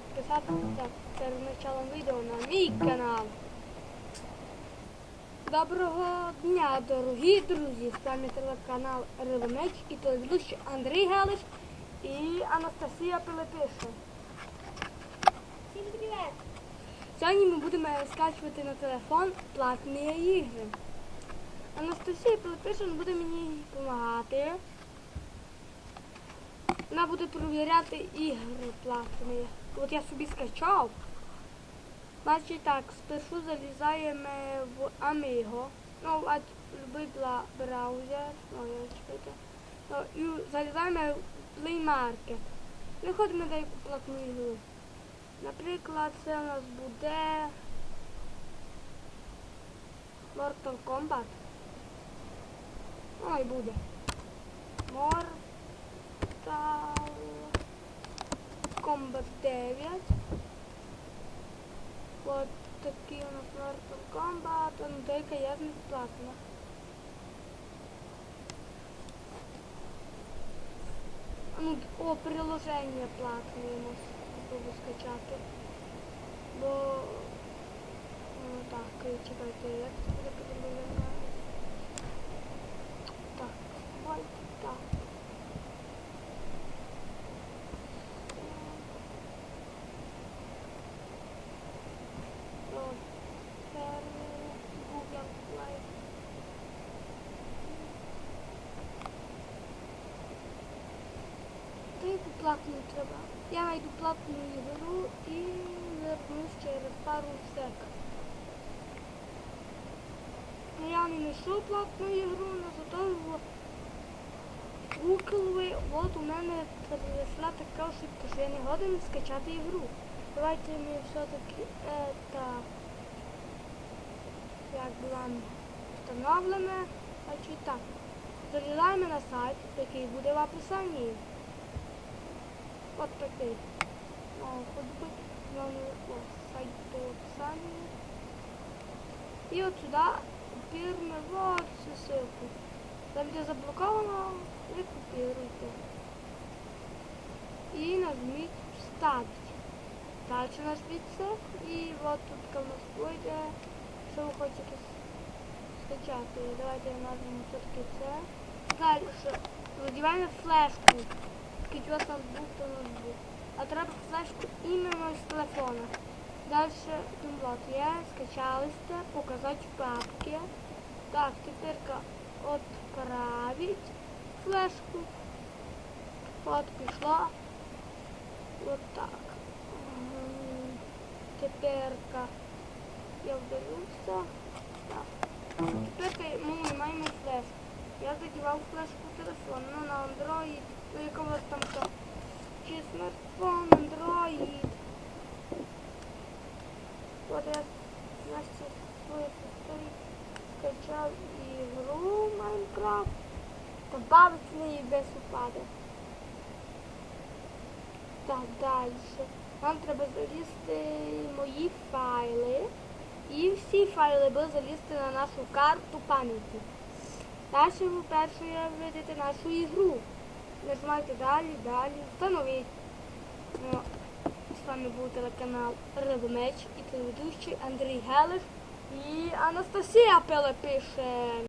підписатися перед началом відео на мій канал. Доброго дня, дорогі друзі! З вами телеканал Ревенеч і телеведучий Андрій Галич і Анастасія Пилипиша. Всім привіт! Сьогодні ми будемо скачувати на телефон платні ігри. Анастасія Пилипишин буде мені допомагати. Вона буде перевіряти ігри платні. От я собі скачав. Значить так, спершу залізаємо в Amigo. Ну, от любий браузер. Ну, я чекайте. Ну, і залізаємо в Play Market. Виходимо деяку платну ігру. Наприклад, це у нас буде Mortal Kombat. Ой, буде. Mortal Kombat 9. От такий у нас Mortal Kombat. Ну, деяка є безплатна. Ну, о, приложення платне я можу спробую скачати. Бо ну, так, чекайте, як це буде приложення? Так, ой, так. О, сервер, Google Play. Та яку платну треба. Я знайду платну ігру і вернусь через пару секунд. Ну, Я не знайшов платну ігру, але зато в Google, от у мене прийшла така ошибка, що я не годен скачати ігру. Давайте ми все-таки это як була встановлена. Значить так. Залізаємо на сайт, який буде в описанні. От такий. О, сайт по описанні. І от сюди копіруємо вот цю ссылку. Там, де заблоковано, ви копіруєте. І нажміть вставити. Далі нажміть це. І от тут у нас вийде, що ви хочете скачати. Давайте нажмемо все-таки це. Далі задіваємо флешку. Вас ноутбук, то ноутбук. А треба флешку іменно з телефона. Далі вот є, скачалися, показати в папки. Так, тепер отправить флешку. От пішла. Вот так. М, Тепер я вдалюся. Так. Тепер ми маємо флешку. Я задівав флешку в телефон, ну на Android, ну якомусь там то. Чи смартфон, Android. От я на своїй сестрі скачав ігру Майнкрафт та бавить в неї без упаду. Так, далі. Нам треба залізти мої файли. І всі файли будуть залізти на нашу карту пам'яті. Ви перше видите нашу ігру. Нажимайте далі, далі, встановіть. Ну, з вами був телеканал Рибомеч і телеведучий Андрій Гелеш і Анастасія Пилипише.